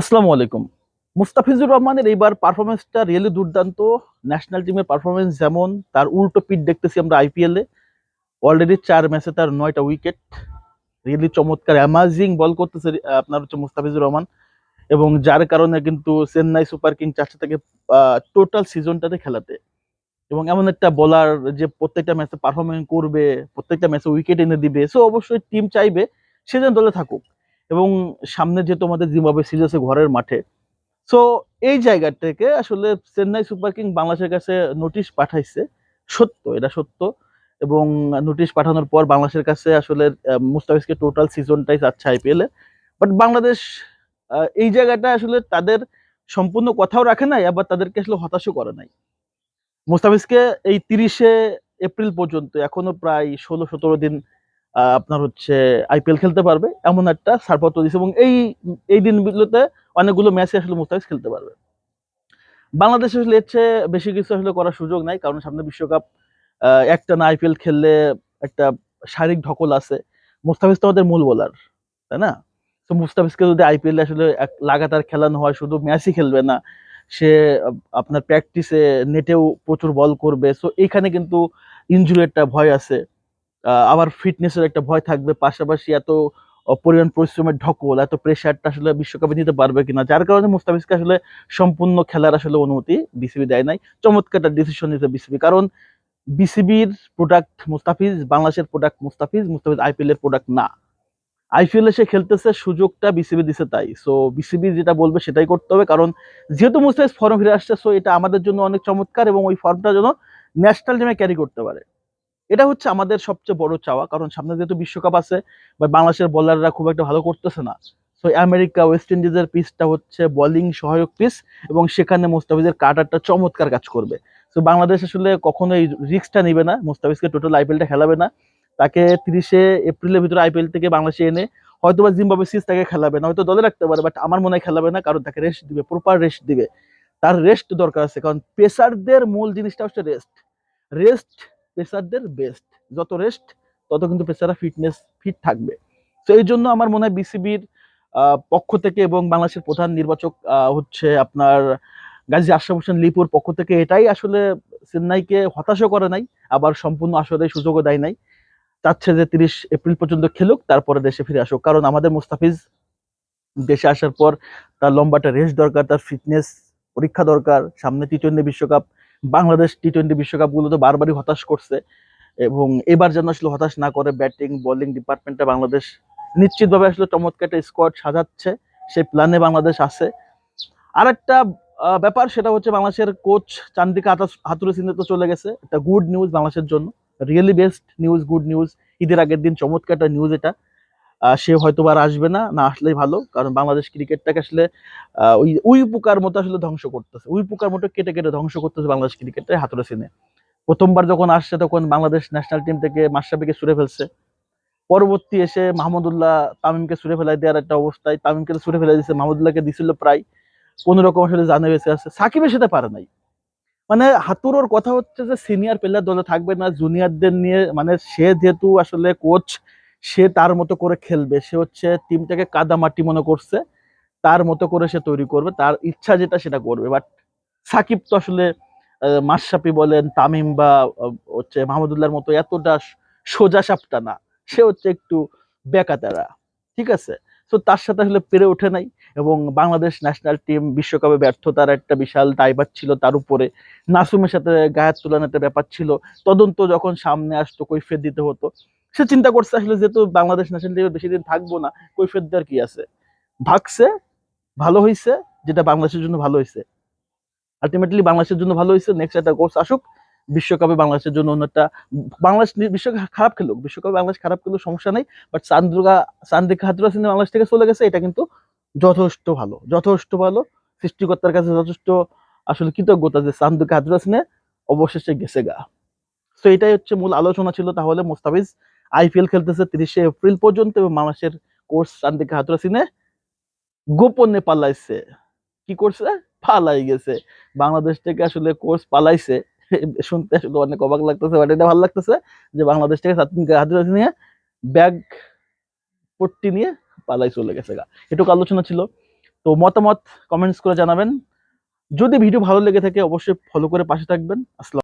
আসসালামু আলাইকুম। মুস্তাফিজুর রহমানের এইবার পারফরমেন্সটা রিয়েলি দুর্দান্ত। ন্যাশনাল টিমের পারফরমেন্স যেমন, তার উল্টো পিট দেখতেছি আমরা আইপিএল অলরেডি চার ম্যাচে তার নয়টা উইকেট রিয়েলি চমৎকার অ্যামাজিং বল করতেছে আপনার হচ্ছে মুস্তাফিজুর রহমান। এবং যার কারণে কিন্তু চেন্নাই সুপার কিং চাচ্ছে তাকে টোটাল সিজনটাতে খেলাতে। এবং এমন একটা বলার যে প্রত্যেকটা ম্যাচে পারফরমেন্স করবে, প্রত্যেকটা ম্যাচে উইকেট এনে দিবে। সো অবশ্যই টিম চাইবে সে যেন দলে থাকুক। এবং সামনে যে তোমাদের জিম্বাবুয়ে সিরিজ আছে ঘরের মাঠে। সো এই জায়গা থেকে আসলে চেন্নাই সুপার কিং বাংলাদেশের কাছে নোটিশ পাঠাইছে। সত্য, এটা সত্য। এবং নোটিশ পাঠানোর পর বাংলাদেশের কাছে আসলে মুস্তাফিজকে টোটাল সিজনটাই চাচ্ছে আইপিএল বাট বাংলাদেশ এই জায়গাটা আসলে তাদের সম্পূর্ণ কথাও রাখে নাই, আবার তাদেরকে আসলে হতাশও করে নাই। মুস্তাফিজকে এই তিরিশে এপ্রিল পর্যন্ত, এখনও প্রায় ষোলো সতেরো দিন আপনার হচ্ছে আইপিএল খেলতে পারবে, এমন একটা ছাড়পত্র দিয়েছে এবং এই এই দিনগুলোতে অনেকগুলো ম্যাচে আসলে মুস্তাফিজ খেলতে পারবে। বাংলাদেশ আসলে চেয়ে বেশি কিছু আসলে করার সুযোগ নাই, কারণ সামনে বিশ্বকাপ একটা না আইপিএল খেললে একটা শারীরিক ঢকল আছে। মুস্তাফিজ তো আমাদের মূল বোলার তাই না? তো মুস্তাফিজকে যদি আইপিএল আসলে লাগাতার খেলানো হয়, শুধু ম্যাচই খেলবে না, সে আপনার প্র্যাকটিসে নেটেও প্রচুর বল করবে। সো এইখানে কিন্তু ইনজুরি একটা ভয় আছে। আবার ফিটনেসের একটা ভয় থাকবে, পাশাপাশি এত পরিমাণ পরিশ্রমের ঢকল, এত প্রেশারটা আসলে বিশ্বকাপে নিতে পারবে কিনা, যার কারণে মুস্তাফিজকে আসলে সম্পূর্ণ খেলার আসলে অনুমতি বিসিবি দেয় নাই চমৎকার একটা ডিসিশন নিতে বিসিবি কারণ বিসিবির প্রোডাক্ট মুস্তাফিজ, বাংলাদেশের প্রোডাক্ট মুস্তাফিজ মুস্তাফিজ আইপিএল এর প্রোডাক্ট না। আইপিএল এ সে খেলতেছে, সুযোগটা বিসিবি দিছে তাই সো বিসিবি যেটা বলবে সেটাই করতে হবে, কারণ যেহেতু মুস্তাফিজ ফর্ম ফিরে আসছে সো এটা আমাদের জন্য অনেক চমৎকার এবং ওই ফর্মটা যেন ন্যাশনাল টিমে ক্যারি করতে পারে। এটা হচ্ছে আমাদের সবচেয়ে বড় চাওয়া, কারণ সামনে যেহেতু বিশ্বকাপ আছে বা বাংলাদেশের বোলাররা খুব একটা ভালো করতেছে না। সো আমেরিকা ওয়েস্ট ইন্ডিজের পিচটা হচ্ছে বোলিং সহায়ক পিচ এবং সেখানে মোস্তাফিজের কাটারটা চমৎকার কাজ করবে। তো বাংলাদেশ আসলে কখনোই রিস্কটা নিবে না, মুস্তাফিজকে টোটাল আইপিএলটা খেলাবে না। তাকে তিরিশে এপ্রিলের ভিতরে আইপিএল থেকে বাংলাদেশে এনে হয়তো বা জিম্বাবুয়ে সিরিজ তাকে খেলাবে না, হয়তো দলে রাখতে পারে বাট আমার মনে হয় খেলাবে না, কারণ তাকে রেস্ট দিবে প্রপার রেস্ট দিবে। তার রেস্ট দরকার আছে, কারণ পেসারদের মূল জিনিসটা হচ্ছে রেস্ট রেস্ট পেসারদের বেস্ট যত রেস্ট তত কিন্তু পেসাররা ফিটনেস ফিট থাকবে। তো এই জন্য আমার মনে হয় বিসিবির পক্ষ থেকে এবং বাংলাদেশের প্রধান নির্বাচক হচ্ছে আপনার গাজী আশরাফ হোসেন লিপুর পক্ষ থেকে এটাই আসলে চেন্নাইকে হতাশও করে নাই, আবার সম্পূর্ণ আসলে সুযোগও দেয় নাই। চাচ্ছে যে তিরিশ এপ্রিল পর্যন্ত খেলুক, তারপরে দেশে ফিরে আসুক। কারণ আমাদের মুস্তাফিজ দেশে আসার পর তার লম্বাটা রেস্ট দরকার, তার ফিটনেস পরীক্ষা দরকার, সামনে টি টোয়েন্টি বিশ্বকাপ বাংলাদেশ টি টোয়েন্টি বিশ্বকাপগুলো তো বারবারই হতাশ করছে এবং এবার যেন আসলে হতাশ না করে ব্যাটিং, বোলিং ডিপার্টমেন্টে বাংলাদেশ নিশ্চিতভাবে আসলে চমৎকার একটা স্কোয়াড সাজাচ্ছে, সেই প্ল্যানে বাংলাদেশ আছে। আর একটা ব্যাপার সেটা হচ্ছে বাংলাদেশের কোচ চান্দিকা হাতুরে সিন্ধে তো চলে গেছে। একটা গুড নিউজ বাংলাদেশের জন্য। Really best news good news ঈদের আগের দিন চমৎকার একটা নিউজ এটা। সে হয়তো আর আসবে না না আসলেই ভালো। কারণ বাংলাদেশ ক্রিকেটটাকে আসলে ওই পোকার মতো আসলে ধ্বংস করতেছে। উই পোকার মতো কেটে কেটে ধ্বংস করতেছে বাংলাদেশ ক্রিকেটটা হাতুরে সিনে। প্রথমবার যখন আসছে তখন বাংলাদেশ ন্যাশনাল টিম থেকে মাশরাফিকে সুরে ফেলছে। পরবর্তী এসে মাহমুদুল্লাহ তামিমকে সুরে ফেলাই দেওয়ার একটা অবস্থায় তামিমকে সুরে ফেলাই দিচ্ছে মাহমুদুল্লাহকে দিছিল প্রায় কোন রকম আসলে জানে বেঁচে আছে সাকিবের সাথে পারে নাই। মানে হাতুরোর কথা হচ্ছে যে সিনিয়র প্লেয়ার দলে থাকবে না জুনিয়রদের নিয়ে মানে সে যেহেতু আসলে কোচ সে তার মতো করে খেলবে। সে হচ্ছে টিমটাকে কাদামাটি মনে করছে, তার মতো করে সে তৈরি করবে, তার ইচ্ছা যেটা সেটা করবে। বাট সাকিব তো আসলে মাশরাফি বলেন, তামিম বা হচ্ছে মাহমুদুল্লাহর মতো এতটা সোজা সাপটা না। সে হচ্ছে একটু বেকাতারা, ঠিক আছে? তো তার সাথে আসলে পেরে ওঠে নাই এবং বাংলাদেশ ন্যাশনাল টিম বিশ্বকাপে ব্যর্থতার একটা বিশাল দায়ভার ছিল তার উপরে। নাসুমের সাথে গায়ের তুলনার একটা ব্যাপার ছিল। তদন্ত যখন সামনে আসতো, কৈফিয়ত দিতে হতো। সে চিন্তা করছে আসলে যেহেতু বাংলাদেশ ন্যাশনাল টিমে বেশি দিন থাকব না, কৈফিয়ত দেওয়ার কি আছে? ভাগছে, ভালো হয়েছে যেটা বাংলাদেশের জন্য ভালো হয়েছে আলটিমেটলি বাংলাদেশের জন্য ভালো হয়েছে নেক্সট একটা কোর্স আসুক, বিশ্বকাপে বাংলাদেশের জন্য অন্য একটা বাংলাদেশ বিশ্বকাপ খারাপ খেলুক, বিশ্বকাপে বাংলাদেশ খারাপ খেলুক সমস্যা নেই বাট চান্দ্রগা চান্দিকা হাতুরা সিনে বাংলাদেশ থেকে চলে গেছে, এটা কিন্তু যথেষ্ট ভালো যথেষ্ট ভালো, সৃষ্টিকর্তার কাছে যথেষ্ট আসলে কৃতজ্ঞতা যে চান্দিকা হাতুরা সিনে অবশেষে গেছে গা। তো এটাই হচ্ছে মূল আলোচনা ছিল, তাহলে মোস্তাফিজ আইপিএল খেলতেছে তিরিশে এপ্রিল পর্যন্ত এবং বাংলাদেশের কোচ চান্দিকা হাতুরা সিনে গোপনে পালাইছে। কি করছে? পালাই গেছে। বাংলাদেশ থেকে আসলে কোর্স পালাইছে। শুনতে আসলে অনেক অবাক লাগতেছে বাট এটা ভালো লাগতেছে যে বাংলাদেশ থেকে সাতদিন হাজিরা নিয়ে ব্যাগ পট্টি নিয়ে পালাই চলে গেছে গা। এটুকু আলোচনা ছিল। তো মতামত কমেন্টস করে জানাবেন। যদি ভিডিও ভালো লেগে থাকে, অবশ্যই ফলো করে পাশে থাকবেন। আসসালাম।